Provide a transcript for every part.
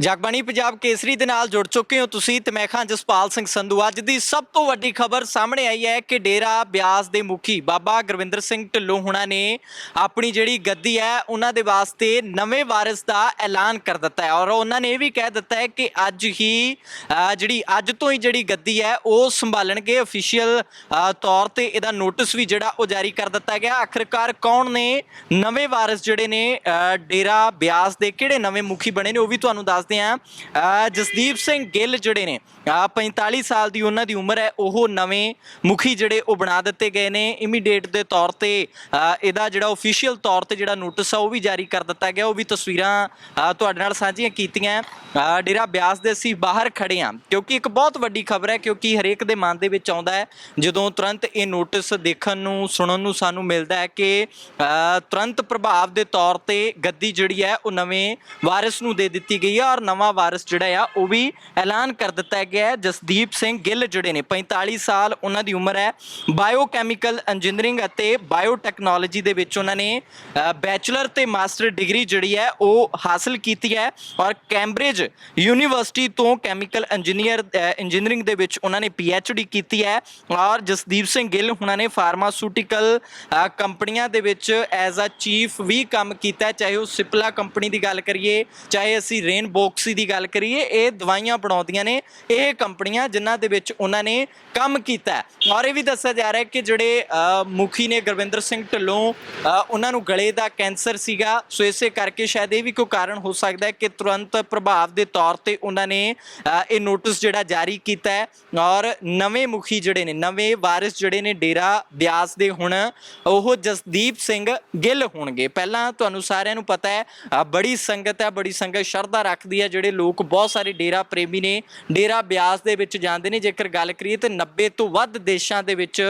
ਜਗਬਾਣੀ ਪੰਜਾਬ ਕੇਸਰੀ ਦੇ ਨਾਲ ਜੁੜ ਚੁੱਕੇ ਹੋ ਤੁਸੀਂ ਤੇ ਮੈਂ ਖਾਂ ਜਸਪਾਲ ਸਿੰਘ ਸੰਧੂ। ਅੱਜ ਦੀ ਸਭ ਤੋਂ ਵੱਡੀ ਖਬਰ ਸਾਹਮਣੇ ਆਈ ਹੈ ਕਿ ਡੇਰਾ ਬਿਆਸ ਦੇ ਮੁਖੀ ਬਾਬਾ ਗੁਰਵਿੰਦਰ ਸਿੰਘ ਢਿੱਲੋਂ ਹੁਣਾਂ ਨੇ ਆਪਣੀ ਜਿਹੜੀ ਗੱਦੀ ਹੈ, ਉਹਨਾਂ ਦੇ ਵਾਸਤੇ ਨਵੇਂ ਵਾਰਿਸ ਦਾ ਐਲਾਨ ਕਰ ਦਿੱਤਾ ਹੈ। ਔਰ ਉਹਨਾਂ ਨੇ ਇਹ ਵੀ ਕਹਿ ਦਿੱਤਾ ਹੈ ਕਿ ਅੱਜ ਹੀ ਜਿਹੜੀ ਅੱਜ ਤੋਂ ਹੀ ਜਿਹੜੀ ਗੱਦੀ ਹੈ, ਉਹ ਸੰਭਾਲਣਗੇ। ਅਫੀਸ਼ੀਅਲ ਤੌਰ ਤੇ ਇਹਦਾ ਨੋਟਿਸ ਵੀ ਜਿਹੜਾ ਉਹ ਜਾਰੀ ਕਰ ਦਿੱਤਾ ਗਿਆ। ਆਖਿਰਕਾਰ ਕੌਣ ਨੇ? ਨਵੇਂ ਵਾਰਿਸ ਜਿਹੜੇ ਨੇ ਡੇਰਾ ਬਿਆਸ ਦੇ ਕਿਹੜੇ ਨਵੇਂ ਮੁਖੀ ਬਣੇ ਨੇ, ਉਹ ਵੀ ਤੁਹਾਨੂੰ ਦੱਸ ਦੱਸਦੇ ਹਾਂ। ਜਸਦੀਪ ਸਿੰਘ ਗਿੱਲ ਜਿਹੜੇ ਨੇ ਅਹ, 45 ਸਾਲ ਦੀ ਉਹਨਾਂ ਦੀ ਉਮਰ ਹੈ ਉਹ ਨਵੇਂ ਮੁਖੀ ਜਿਹੜੇ ਉਹ ਬਣਾ ਦਿੱਤੇ ਗਏ ਨੇ। ਇਮੀਡੀਏਟ ਦੇ ਤੌਰ ਤੇ ਇਹਦਾ ਜਿਹੜਾ ਅਫੀਸ਼ੀਅਲ ਤੌਰ ਤੇ ਜਿਹੜਾ ਨੋਟਿਸ ਆ ਉਹ ਵੀ ਜਾਰੀ ਕਰ ਦਿੱਤਾ ਗਿਆ। ਉਹ ਵੀ ਤਸਵੀਰਾਂ ਤੁਹਾਡੇ ਨਾਲ ਸਾਂਝੀਆਂ ਕੀਤੀਆਂ। ਡੇਰਾ ਬਿਆਸ ਦੇ ਅਸੀਂ ਬਾਹਰ ਖੜੇ ਹਾਂ ਕਿਉਂਕਿ ਇੱਕ ਬਹੁਤ ਵੱਡੀ ਖਬਰ ਹੈ ਕਿਉਂਕਿ ਹਰੇਕ ਦੇ ਮਨ ਦੇ ਵਿੱਚ ਆਉਂਦਾ ਹੈ ਜਦੋਂ ਤੁਰੰਤ ਇਹ ਨੋਟਿਸ ਦੇਖਣ ਨੂੰ ਸੁਣਨ ਨੂੰ ਸਾਨੂੰ ਮਿਲਦਾ ਹੈ ਕਿ ਤੁਰੰਤ ਪ੍ਰਭਾਵ ਦੇ ਤੌਰ ਤੇ ਗੱਦੀ ਜਿਹੜੀ ਹੈ ਉਹ ਨਵੇਂ ਵਾਰਿਸ ਨੂੰ ਦੇ ਦਿੱਤੀ ਗਈ ਹੈ। ਔਰ ਨਵਾਂ ਵਾਰਿਸ ਜਿਹੜਾ ਆ, ਉਹ ਵੀ ਐਲਾਨ ਕਰ ਦਿੱਤਾ ਗਿਆ ਹੈ। ਜਸਦੀਪ ਸਿੰਘ ਗਿੱਲ ਜਿਹੜੇ ਨੇ 45 ਸਾਲ ਉਹਨਾਂ ਦੀ ਉਮਰ ਹੈ। ਬਾਇਓਕੈਮੀਕਲ ਇੰਜੀਨੀਅਰਿੰਗ ਅਤੇ ਬਾਇਓਟੈਕਨੋਲੋਜੀ ਦੇ ਵਿੱਚ ਉਹਨਾਂ ਨੇ ਬੈਚਲਰ ਤੇ ਮਾਸਟਰ ਡਿਗਰੀ ਜਿਹੜੀ ਹੈ, ਉਹ ਹਾਸਲ ਕੀਤੀ ਹੈ। ਔਰ ਕੈਂਬਰਿਜ ਯੂਨੀਵਰਸਿਟੀ ਤੋਂ ਕੈਮੀਕਲ ਇੰਜੀਨੀਅਰ ਇੰਜੀਨੀਅਰਿੰਗ ਦੇ ਵਿੱਚ ਉਹਨਾਂ ਨੇ ਪੀ ਐਚ ਡੀ ਕੀਤੀ ਹੈ। ਔਰ ਜਸਦੀਪ ਸਿੰਘ ਗਿੱਲ ਉਹਨਾਂ ਨੇ ਫਾਰਮਾਸਿਊਟੀਕਲ ਕੰਪਨੀਆਂ ਦੇ ਵਿੱਚ ਐਜ਼ ਅ ਚੀਫ ਵੀ ਕੰਮ ਕੀਤਾ ਚਾਹੇ ਉਹ ਸਿਪਲਾ ਕੰਪਨੀ ਦੀ ਗੱਲ ਕਰੀਏ, ਚਾਹੇ ਅਸੀਂ ਰੇਨਬੋ ਬੋਕਸੀ ਦੀ ਗੱਲ ਕਰੀਏ, ਇਹ ਦਵਾਈਆਂ ਬਣਾਉਂਦੀਆਂ ਨੇ, ਇਹ ਕੰਪਨੀਆਂ ਜਿਨ੍ਹਾਂ ਦੇ ਵਿੱਚ ਉਹਨਾਂ ਨੇ ਕੰਮ ਕੀਤਾ ਔਰ ਇਹ ਵੀ ਦੱਸਿਆ ਜਾ ਰਿਹਾ ਹੈ ਕਿ ਜਿਹੜੇ ਮੁਖੀ ਨੇ ਗੁਰਵਿੰਦਰ ਸਿੰਘ ਢਿੱਲੋਂ ਉਹਨਾਂ ਨੂੰ ਗਲੇ ਦਾ ਕੈਂਸਰ ਸੀਗਾ। ਸੋ ਇਸੇ ਕਰਕੇ ਸ਼ਾਇਦ ਇਹ ਵੀ ਕੋਈ ਕਾਰਨ ਹੋ ਸਕਦਾ ਹੈ ਕਿ ਤੁਰੰਤ ਪ੍ਰਭਾਵ ਦੇ ਤੌਰ ਤੇ ਉਹਨਾਂ ਨੇ ਇਹ ਨੋਟਿਸ ਜਿਹੜਾ ਜਾਰੀ ਕੀਤਾ ਹੈ। ਔਰ ਨਵੇਂ ਮੁਖੀ ਜਿਹੜੇ ਨੇ, ਨਵੇਂ ਵਾਰਿਸ ਜਿਹੜੇ ਨੇ, ਡੇਰਾ ਬਿਆਸ ਦੇ ਹੁਣ, ਉਹ ਜਸਦੀਪ ਸਿੰਘ ਗਿੱਲ ਹੋਣਗੇ। ਪਹਿਲਾਂ ਤੁਹਾਨੂੰ ਸਾਰਿਆਂ ਨੂੰ ਪਤਾ ਹੈ ਬੜੀ ਸੰਗਤ ਹੈ, ਬੜੀ ਸੰਗਤ ਸ਼ਰਧਾ ਰੱਖਦੀ ਹੈ ਜਿਹੜੇ ਲੋਕ ਬਹੁਤ ਸਾਰੇ ਡੇਰਾ ਪ੍ਰੇਮੀ ਨੇ ਡੇਰਾ ਬਿਆਸ ਦੇ ਵਿੱਚ ਜਾਂਦੇ ਨੇ। ਜੇਕਰ ਗੱਲ ਕਰੀਏ ਤੇ 90 ਤੋਂ ਵੱਧ ਦੇਸ਼ਾਂ ਦੇ ਵਿੱਚ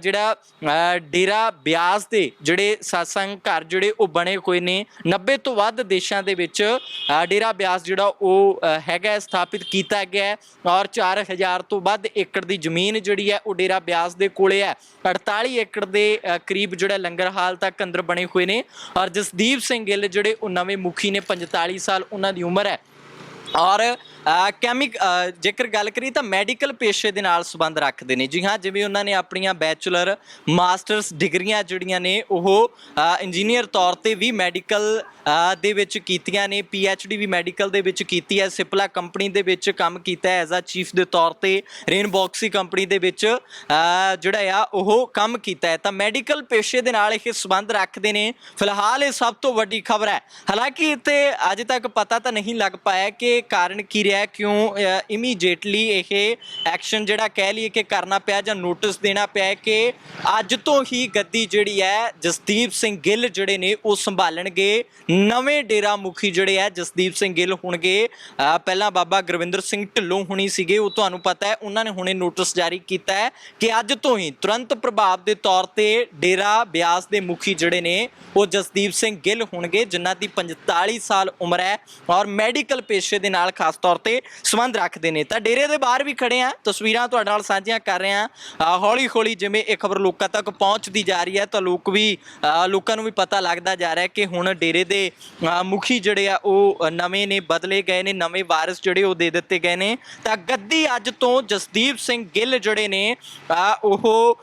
ਜਿਹੜਾ ਅ, ਡੇਰਾ ਬਿਆਸ ਦੇ ਜਿਹੜੇ satsang ਘਰ ਜਿਹੜੇ ਉਹ ਬਣੇ ਹੋਏ ਨੇ। 90 ਤੋਂ ਵੱਧ ਦੇਸ਼ਾਂ ਦੇ ਵਿੱਚ ਡੇਰਾ ਬਿਆਸ ਜਿਹੜਾ ਉਹ ਹੈਗਾ ਸਥਾਪਿਤ ਕੀਤਾ ਗਿਆ ਹੈ। ਔਰ 4000 ਤੋਂ ਵੱਧ ਏਕੜ ਦੀ ਜ਼ਮੀਨ ਜਿਹੜੀ ਹੈ ਉਹ ਡੇਰਾ ਬਿਆਸ ਦੇ ਕੋਲੇ ਹੈ। 48 ਏਕੜ ਦੇ ਕਰੀਬ ਜਿਹੜਾ ਲੰਗਰ ਹਾਲ ਤੱਕ ਅੰਦਰ ਬਣੇ ਹੋਏ ਨੇ। ਔਰ ਜਸਦੀਪ ਸਿੰਘ ਗਿੱਲ ਜਿਹੜੇ ਉਹ ਨਵੇਂ ਮੁਖੀ ਨੇ 45 ਸਾਲ ਉਹਨਾਂ ਦੀ ਉਮਰ ਹੈ ਔਰ ਕੈਮਿਕ ਜੇਕਰ ਗੱਲ ਕਰੀ ਤਾਂ ਮੈਡੀਕਲ ਪੇਸ਼ੇ ਦੇ ਨਾਲ ਸੰਬੰਧ ਰੱਖਦੇ ਨੇ। ਜੀ ਹਾਂ, ਜਿਵੇਂ ਉਹਨਾਂ ਨੇ ਆਪਣੀਆਂ ਬੈਚਲਰ, ਮਾਸਟਰਸ ਡਿਗਰੀਆਂ ਜਿਹੜੀਆਂ ਨੇ, ਉਹ ਇੰਜੀਨੀਅਰ ਤੌਰ ਤੇ ਵੀ ਮੈਡੀਕਲ ਦੇ ਵਿੱਚ ਕੀਤੀਆਂ ਨੇ ਡੀ ਵੀ ਮੈਡੀਕਲ ਦੇ ਵਿੱਚ ਕੀਤੀ ਹੈ, ਸਿਪਲਾ ਕੰਪਨੀ ਦੇ ਵਿੱਚ ਕੰਮ ਕੀਤਾ ਹੈ, ਐਜ਼ ਅ ਚੀਫ ਦੇ ਤੌਰ ਤੇ ਰੇਨਬੌਕਸੀ ਕੰਪਨੀ ਦੇ ਵਿੱਚ ਜਿਹੜਾ ਆ, ਉਹ ਕੰਮ ਕੀਤਾ ਹੈ। ਤਾਂ ਮੈਡੀਕਲ ਪੇਸ਼ੇ ਦੇ ਨਾਲ ਇਹ ਸੰਬੰਧ ਰੱਖਦੇ ਨੇ। ਫਿਲਹਾਲ ਇਹ ਸਭ ਤੋਂ ਵੱਡੀ ਖਬਰ ਹੈ। ਹਾਲਾਂਕਿ ਇੱਥੇ ਅਜੇ ਤੱਕ ਪਤਾ ਤਾਂ ਨਹੀਂ ਲੱਗ ਪਾਇਆ ਕਿ ਕਾਰਨ ਕੀ ਰਿਹਾ ਕਿਉਂ ਇਮੀਡੀਏਟਲੀ ਇਹ ਐਕਸ਼ਨ ਜਿਹੜਾ ਕਹਿ ਲਈਏ ਕਿ ਕਰਨਾ ਪਿਆ ਜਾਂ ਨੋਟਿਸ ਦੇਣਾ ਪਿਆ ਕਿ ਅੱਜ ਤੋਂ ਹੀ ਗੱਦੀ ਜਿਹੜੀ ਹੈ, ਜਸਦੀਪ ਸਿੰਘ ਗਿੱਲ ਜਿਹੜੇ ਨੇ ਉਹ ਸੰਭਾਲਣਗੇ। ਨਵੇਂ ਡੇਰਾ ਮੁਖੀ ਜਿਹੜੇ ਆ ਜਸਦੀਪ ਸਿੰਘ ਗਿੱਲ ਹੋਣਗੇ। ਪਹਿਲਾਂ ਬਾਬਾ ਗੁਰਵਿੰਦਰ ਸਿੰਘ ਢਿੱਲੋਂ ਹੁਣੀ ਸੀਗੇ, ਉਹ ਤੁਹਾਨੂੰ ਪਤਾ ਹੈ, ਉਹਨਾਂ ਨੇ ਹੁਣੇ ਨੋਟਿਸ ਜਾਰੀ ਕੀਤਾ ਹੈ ਕਿ ਅੱਜ ਤੋਂ ਹੀ ਤੁਰੰਤ ਪ੍ਰਭਾਵ ਦੇ ਤੌਰ ਤੇ ਡੇਰਾ ਬਿਆਸ ਦੇ ਮੁਖੀ ਜਿਹੜੇ ਨੇ, ਉਹ ਜਸਦੀਪ ਸਿੰਘ ਗਿੱਲ ਹੋਣਗੇ, ਜਿਨ੍ਹਾਂ ਦੀ 45 ਸਾਲ ਉਮਰ ਹੈ ਔਰ ਮੈਡੀਕਲ ਪੇਸ਼ੇ ਦੇ ਨਾਲ ਖਾਸ ਤੌਰ ਤੇ ਸੰਬੰਧ ਰੱਖਦੇ ਨੇ। ਤਾਂ ਡੇਰੇ ਦੇ ਬਾਹਰ ਵੀ ਖੜੇ ਆ। ਤਸਵੀਰਾਂ ਤੁਹਾਡੇ ਨਾਲ ਸਾਂਝੀਆਂ ਕਰ ਰਹੇ ਆ। ਹੌਲੀ ਹੌਲੀ ਜਿਵੇਂ ਇਹ ਖਬਰ ਲੋਕਾਂ ਤੱਕ ਪਹੁੰਚਦੀ ਜਾ ਰਹੀ ਹੈ, ਤਾਂ ਲੋਕ ਵੀ ਲੋਕਾਂ ਨੂੰ ਵੀ ਪਤਾ ਲੱਗਦਾ ਜਾ ਰਿਹਾ ਕਿ ਹੁਣ ਡੇਰੇ ਦੇ ਮੁਖੀ ਜਿਹੜੇ ਆ, ਉਹ ਨਵੇਂ ਨੇ, ਬਦਲੇ ਗਏ ਨੇ, ਨਵੇਂ ਵਾਰਿਸ ਜਿਹੜੇ ਉਹ ਦੇ ਦਿੱਤੇ ਗਏ ਨੇ। ਤਾਂ ਗੱਦੀ ਅੱਜ ਤੋਂ ਜਸਦੀਪ ਸਿੰਘ ਗਿੱਲ ਜਿਹੜੇ ਨੇ ਉਹ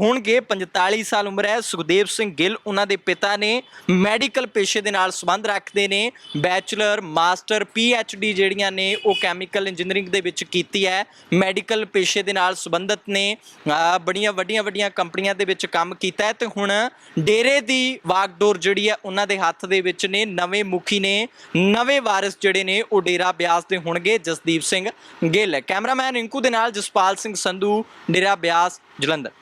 ਹੋਣਗੇ 45 ਸਾਲ ਉਮਰ ਹੈ। ਸੁਖਦੇਵ ਸਿੰਘ ਗਿੱਲ ਉਹਨਾਂ ਦੇ ਪਿਤਾ ਨੇ ਮੈਡੀਕਲ ਪੇਸ਼ੇ ਦੇ ਨਾਲ ਸੰਬੰਧ ਰੱਖਦੇ ਨੇ। ਬੈਚਲਰ, ਮਾਸਟਰ ਡੀ ਜਿਹੜੀਆਂ ਨੇ ਉਹ ਕੈਮੀਕਲ ਇੰਜੀਨੀਅਰਿੰਗ ਦੇ ਵਿੱਚ ਕੀਤੀ ਹੈ। ਮੈਡੀਕਲ ਪੇਸ਼ੇ ਦੇ ਨਾਲ ਸੰਬੰਧਿਤ ਨੇ ਬੜੀਆਂ ਵੱਡੀਆਂ ਵੱਡੀਆਂ ਕੰਪਨੀਆਂ ਦੇ ਵਿੱਚ ਕੰਮ ਕੀਤਾ ਹੈ ਤੇ ਹੁਣ ਡੇਰੇ ਦੀ ਵਾਗਡੋਰ ਜਿਹੜੀ ਹੈ, ਉਹਨਾਂ ਦੇ ਹੱਥ ਦੇ ਵਿੱਚ ਨੇ, ਨਵੇਂ ਮੁਖੀ ਨੇ, ਨਵੇਂ ਵਾਰਿਸ ਜਿਹੜੇ ਨੇ, ਉਹ ਡੇਰਾ ਬਿਆਸ ਦੇ ਹੋਣਗੇ, ਜਸਦੀਪ ਸਿੰਘ ਗਿੱਲ। ਕੈਮਰਾਮੈਨ ਰਿੰਕੂ ਦੇ ਨਾਲ ਜਸਪਾਲ ਸਿੰਘ ਸੰਧੂ, ਡੇਰਾ ਬਿਆਸ, ਜਲੰਧਰ।